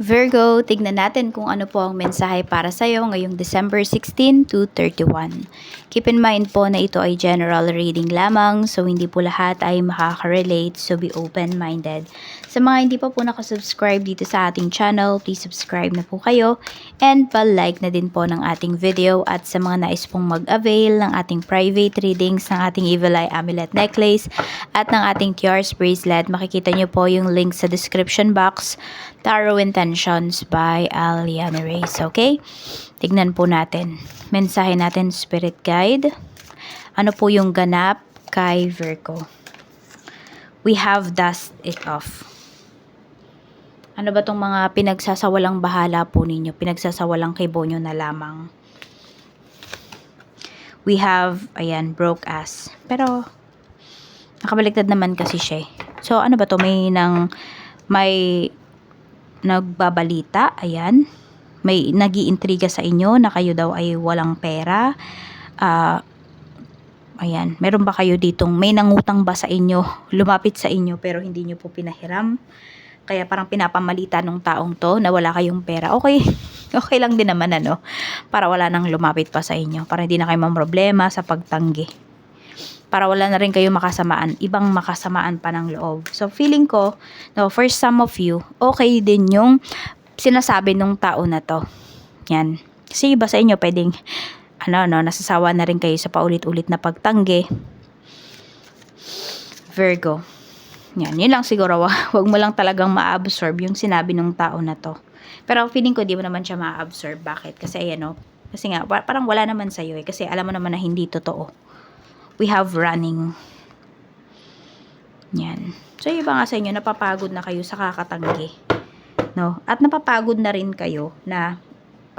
Virgo, tignan natin kung ano po ang mensahe para sa iyo ngayong December 16 to 31. Keep in mind po na ito ay general reading lamang, so hindi po lahat ay makaka-relate, so be open-minded. Sa mga hindi pa po nakasubscribe dito sa ating channel, please subscribe na po kayo and pa-like na din po ng ating video at sa mga nais pong mag-avail ng ating private readings ng ating Evil Eye Amulet Necklace at ng ating Tiars Bracelet, makikita nyo po yung link sa description box Tarot Intentions by Aliana Reyes. Okay? Tignan po natin. Mensahe natin, Spirit Guide. Ano po yung ganap kay Virgo? We have dust it off. Ano ba tong mga pinagsasawalang bahala po ninyo? Pinagsasawalang kibo nyo na lamang. We have, ayan, broke ass. Pero, nakabaliktad naman kasi siya eh. So, ano ba to? May nang, may nagbabalita, ayan, may nagiintriga sa inyo na kayo daw ay walang pera. Ah, ayan, meron ba kayo ditong may nangutang ba sa inyo, lumapit sa inyo pero hindi nyo po pinahiram? Kaya parang pinapamalita nung taong to na wala kayong pera. Okay, okay lang din naman ano, para wala nang lumapit pa sa inyo. Para hindi na kayo problema sa pagtanggi para wala na rin kayo makasamaan, ibang makasamaan pa ng loob. So, feeling ko, no, for some of you, okay din yung sinasabi nung tao na to. Yan. Kasi iba sa inyo, pwedeng, ano, no, nasasawa na rin kayo sa paulit-ulit na pagtanggi. Virgo. Yan, yun lang siguro. Huwag mo lang talagang ma-absorb yung sinabi nung tao na to. Pero feeling ko, di mo naman siya ma-absorb. Bakit? Kasi, ayan, no, kasi nga, parang wala naman sa'yo eh. Kasi alam mo naman na hindi totoo we have running. Yan. So, iba nga sa inyo, napapagod na kayo sa kakatanggi. No? At napapagod na rin kayo na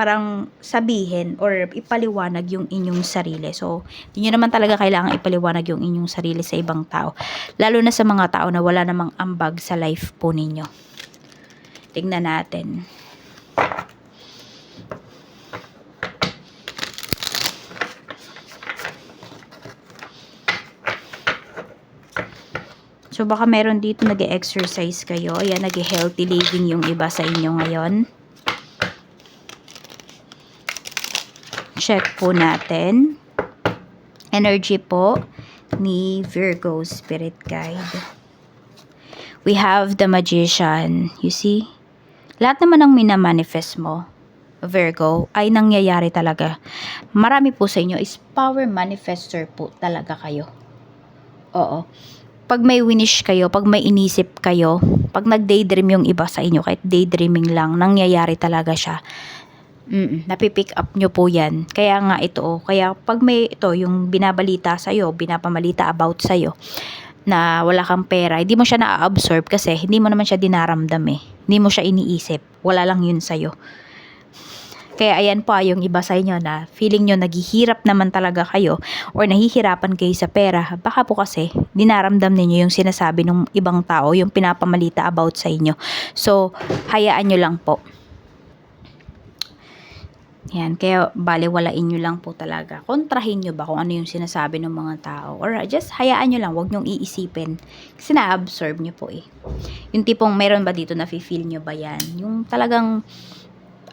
parang sabihin or ipaliwanag yung inyong sarili. So, hindi nyo naman talaga kailangan ipaliwanag yung inyong sarili sa ibang tao. Lalo na sa mga tao na wala namang ambag sa life po ninyo. Tingnan natin. So, baka meron dito nag exercise kayo. Ayan, nag healthy living yung iba sa inyo ngayon. Check po natin. Energy po ni Virgo Spirit Guide. We have the Magician. You see? Lahat naman ng minamanifest mo, Virgo, ay nangyayari talaga. Marami po sa inyo is power manifester po talaga kayo. Oo pag may winish kayo, pag may inisip kayo, pag nag-daydream yung iba sa inyo, kahit daydreaming lang, nangyayari talaga siya. Mm, napipick up nyo po yan. Kaya nga ito, kaya pag may ito, yung binabalita sa'yo, binapamalita about sa'yo, na wala kang pera, hindi mo siya na-absorb kasi hindi mo naman siya dinaramdam eh. Hindi mo siya iniisip. Wala lang yun sa'yo. Kaya ayan pa yung iba sa inyo na feeling nyo naghihirap naman talaga kayo or nahihirapan kayo sa pera. Baka po kasi dinaramdam ninyo yung sinasabi ng ibang tao, yung pinapamalita about sa inyo. So, hayaan nyo lang po. Yan, kaya baliwalain nyo lang po talaga. Kontrahin nyo ba kung ano yung sinasabi ng mga tao. Or just hayaan nyo lang, wag nyong iisipin. Kasi na-absorb nyo po eh. Yung tipong meron ba dito na feel nyo ba yan? Yung talagang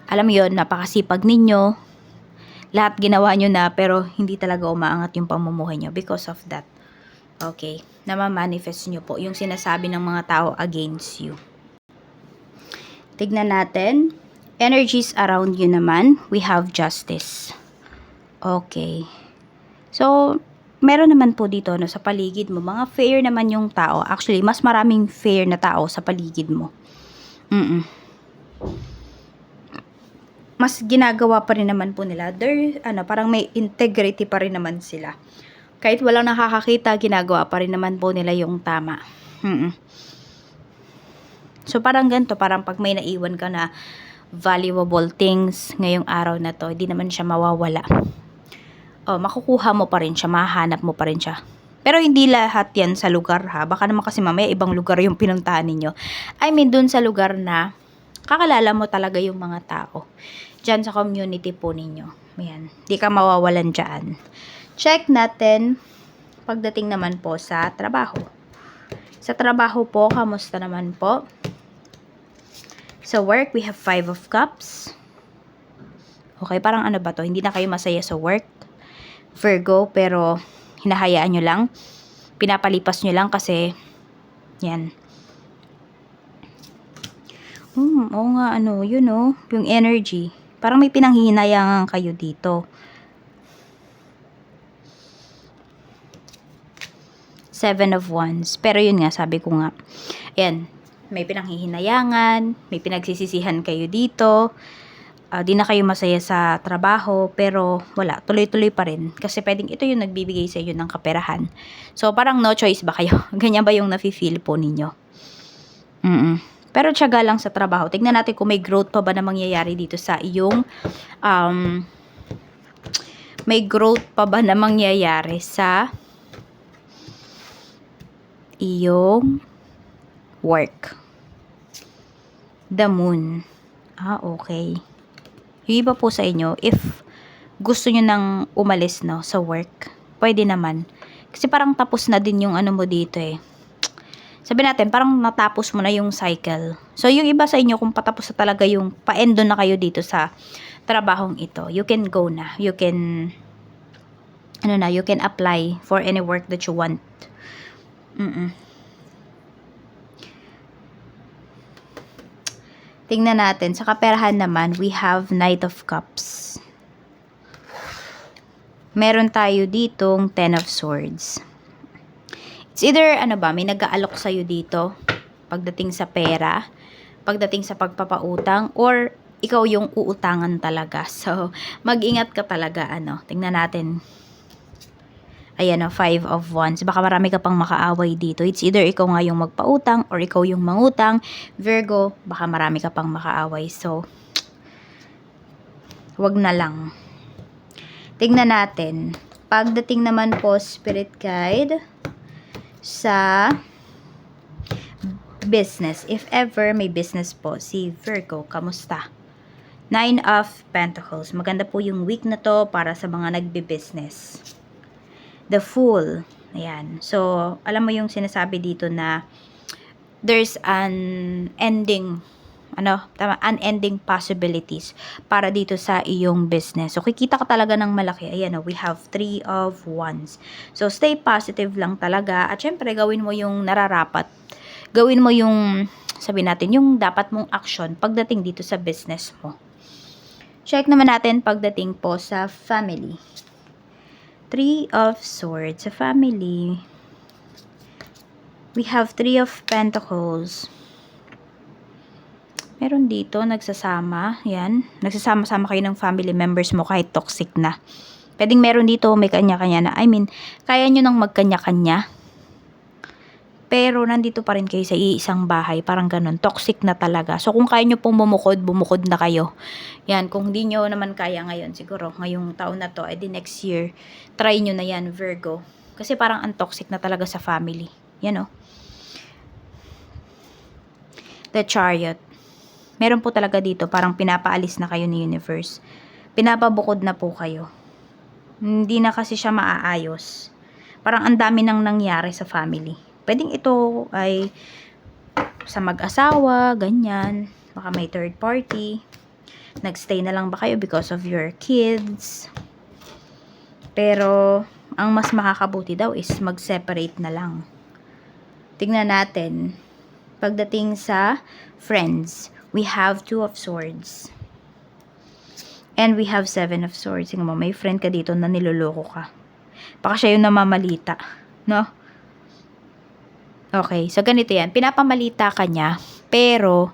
alam mo yun, napakasipag ninyo, lahat ginawa nyo na, pero hindi talaga umaangat yung pamumuhay nyo because of that. Okay, namamanifest nyo po yung sinasabi ng mga tao against you. Tignan natin, energies around you naman, we have justice. Okay. So, meron naman po dito no, sa paligid mo, mga fair naman yung tao. Actually, mas maraming fair na tao sa paligid mo. Mm-mm mas ginagawa pa rin naman po nila. There, ano, parang may integrity pa rin naman sila. Kahit walang nakakakita, ginagawa pa rin naman po nila yung tama. Hmm. So, parang ganito, parang pag may naiwan ka na valuable things ngayong araw na to, hindi naman siya mawawala. Oh, makukuha mo pa rin siya, mahanap mo pa rin siya. Pero hindi lahat yan sa lugar ha. Baka naman kasi mamaya ibang lugar yung pinuntahan ninyo. I mean, dun sa lugar na kakalala mo talaga yung mga tao dyan sa community po ninyo. Ayan. Di ka mawawalan dyan. Check natin pagdating naman po sa trabaho. Sa trabaho po, kamusta naman po? Sa work, we have Five of Cups. Okay, parang ano ba to? Hindi na kayo masaya sa work. Virgo, pero hinahayaan nyo lang. Pinapalipas nyo lang kasi, yan. Hmm, oo nga, ano, yun oh, yung energy. Parang may pinanghihinayangan kayo dito. Seven of Wands. Pero yun nga, sabi ko nga. Ayan, may pinanghihinayangan, may pinagsisisihan kayo dito. Ah, di na kayo masaya sa trabaho, pero wala, tuloy-tuloy pa rin. Kasi pwedeng ito yung nagbibigay sa inyo ng kaperahan. So, parang no choice ba kayo? Ganyan ba yung nafe-feel po ninyo? Mm Pero tiyaga lang sa trabaho. Tignan natin kung may growth pa ba na mangyayari dito sa iyong um, may growth pa ba na mangyayari sa iyong work. The moon. Ah, okay. Yung iba po sa inyo, if gusto nyo nang umalis no, sa work, pwede naman. Kasi parang tapos na din yung ano mo dito eh. Sabi natin, parang natapos mo na yung cycle. So, yung iba sa inyo, kung patapos na talaga yung pa-endo na kayo dito sa trabahong ito, you can go na. You can, ano na, you can apply for any work that you want. Mm-mm. Tingnan natin. Sa kaperahan naman, we have Knight of Cups. Meron tayo ditong Ten of Swords. It's either, ano ba, may nag-aalok sa'yo dito pagdating sa pera, pagdating sa pagpapautang, or ikaw yung uutangan talaga. So, mag-ingat ka talaga, ano. Tingnan natin ayan o, five of wands. Baka marami ka pang makaaway dito. It's either ikaw nga yung magpautang or ikaw yung mangutang. Virgo, baka marami ka pang makaaway. So, wag na lang. Tingnan natin. Pagdating naman po, spirit guide, sa business. If ever may business po, si Virgo, kamusta? Nine of Pentacles. Maganda po yung week na to para sa mga nagbe-business. The Fool. Ayan. So, alam mo yung sinasabi dito na there's an ending ano, tama, unending possibilities para dito sa iyong business. So, kikita ka talaga ng malaki. Ayan, oh, we have three of wands. So, stay positive lang talaga. At syempre, gawin mo yung nararapat. Gawin mo yung, sabi natin, yung dapat mong action pagdating dito sa business mo. Check naman natin pagdating po sa family. Three of Swords, sa family. We have Three of Pentacles. Meron dito, nagsasama. Yan. Nagsasama-sama kayo ng family members mo kahit toxic na. Pwedeng meron dito, may kanya-kanya na. I mean, kaya nyo nang magkanya-kanya. Pero nandito pa rin kayo sa iisang bahay. Parang ganun. Toxic na talaga. So, kung kaya nyo pong bumukod, bumukod na kayo. Yan. Kung hindi nyo naman kaya ngayon, siguro, ngayong taon na to, edi next year, try nyo na yan, Virgo. Kasi parang ang toxic na talaga sa family. Yan o. The Chariot meron po talaga dito, parang pinapaalis na kayo ni universe. Pinapabukod na po kayo. Hindi na kasi siya maaayos. Parang ang dami nang nangyari sa family. Pwedeng ito ay sa mag-asawa, ganyan. Baka may third party. Nagstay na lang ba kayo because of your kids? Pero, ang mas makakabuti daw is mag-separate na lang. Tingnan natin. Pagdating sa friends, we have two of swords. And we have seven of swords. Tingnan mo, may friend ka dito na niloloko ka. Baka siya yung namamalita. No? Okay, so ganito yan. Pinapamalita ka niya, pero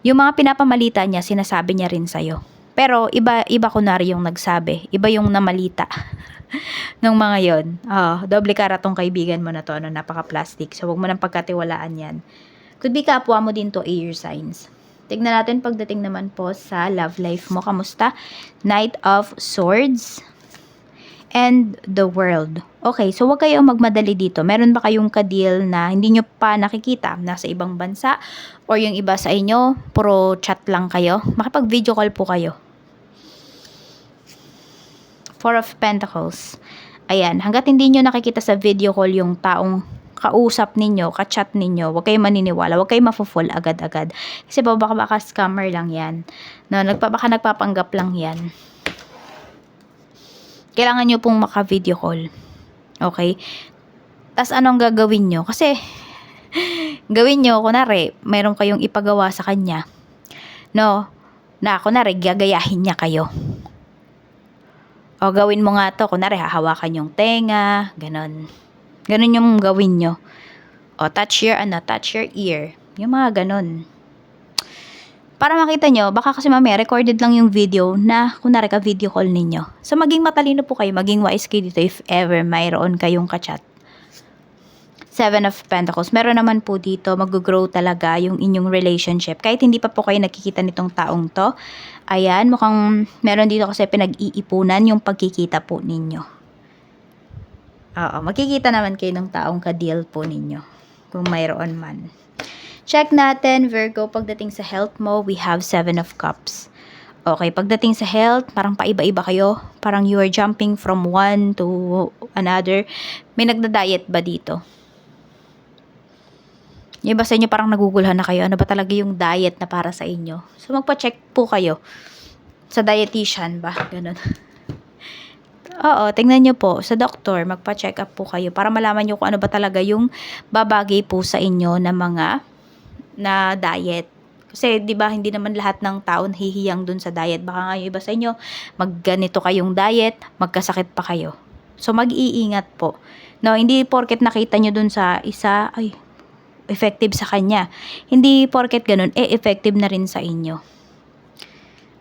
yung mga pinapamalita niya, sinasabi niya rin sa'yo. Pero iba, iba kunwari yung nagsabi. Iba yung namalita. nung mga yon. Oh, doble kara tong kaibigan mo na to. Ano, napaka-plastic. So, wag mo nang pagkatiwalaan yan. Could be kapwa mo din to air signs. Tignan natin pagdating naman po sa love life mo. Kamusta? Knight of Swords and the World. Okay, so wag kayong magmadali dito. Meron ba kayong ka-deal na hindi nyo pa nakikita nasa ibang bansa or yung iba sa inyo, puro chat lang kayo? Makipag-video call po kayo. Four of Pentacles. Ayan, hanggat hindi nyo nakikita sa video call yung taong kausap ninyo, ka-chat ninyo, huwag kayong maniniwala, huwag kayong mafo-fall agad-agad. Kasi baka baka scammer lang yan. No, nagpa, baka nagpapanggap lang yan. Kailangan nyo pong maka-video call. Okay? Tapos anong gagawin nyo? Kasi, gawin nyo, kunwari, mayroon kayong ipagawa sa kanya. No? Na, kunwari, gagayahin niya kayo. O gawin mo nga to, kunwari hahawakan yung tenga, ganon. Ganon yung gawin nyo. O touch your, ano, touch your ear. Yung mga ganon. Para makita nyo, baka kasi mamaya recorded lang yung video na kunwari ka video call ninyo. So maging matalino po kayo, maging wise kayo dito if ever mayroon kayong kachat. Seven of Pentacles. Meron naman po dito, mag-grow talaga yung inyong relationship. Kahit hindi pa po kayo nakikita nitong taong to. Ayan, mukhang meron dito kasi pinag-iipunan yung pagkikita po ninyo. Oo, makikita naman kayo ng taong ka-deal po ninyo. Kung mayroon man. Check natin, Virgo, pagdating sa health mo, we have Seven of Cups. Okay, pagdating sa health, parang paiba-iba kayo. Parang you are jumping from one to another. May nagda-diet ba dito? Yung iba sa inyo parang nagugulhan na kayo. Ano ba talaga yung diet na para sa inyo? So, magpa-check po kayo sa dietitian ba? Ganun. Oo, tingnan nyo po sa doktor, magpa-check up po kayo para malaman nyo kung ano ba talaga yung babagay po sa inyo na mga na diet. Kasi 'di ba hindi naman lahat ng tao hihiyang dun sa diet. Baka nga yung iba sa inyo magganito kayong diet, magkasakit pa kayo. So mag-iingat po. No, hindi porket nakita nyo dun sa isa, ay effective sa kanya. Hindi porket ganun, eh effective na rin sa inyo.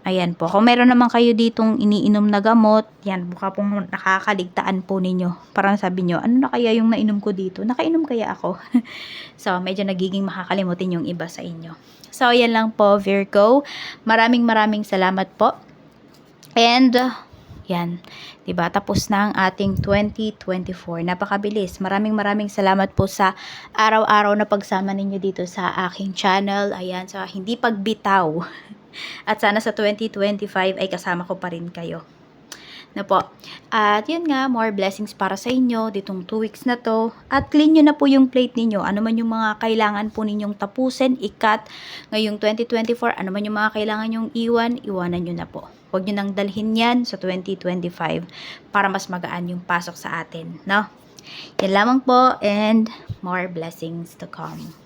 Ayan po. Kung meron naman kayo ditong iniinom na gamot, yan, baka pong nakakaligtaan po ninyo. Parang sabi nyo, ano na kaya yung nainom ko dito? Nakainom kaya ako? so, medyo nagiging makakalimutin yung iba sa inyo. So, yan lang po, Virgo. Maraming maraming salamat po. And, yan. 'Di ba Tapos na ang ating 2024. Napakabilis. Maraming maraming salamat po sa araw-araw na pagsama ninyo dito sa aking channel. Ayan, sa hindi pagbitaw. At sana sa 2025 ay kasama ko pa rin kayo. Na po. At yun nga, more blessings para sa inyo ditong 2 weeks na to. At clean nyo na po yung plate ninyo. Ano man yung mga kailangan po ninyong tapusin, ikat. Ngayong 2024, ano man yung mga kailangan nyong iwan, iwanan nyo na po. Huwag nyo nang dalhin yan sa 2025 para mas magaan yung pasok sa atin. No? Yan lamang po and more blessings to come.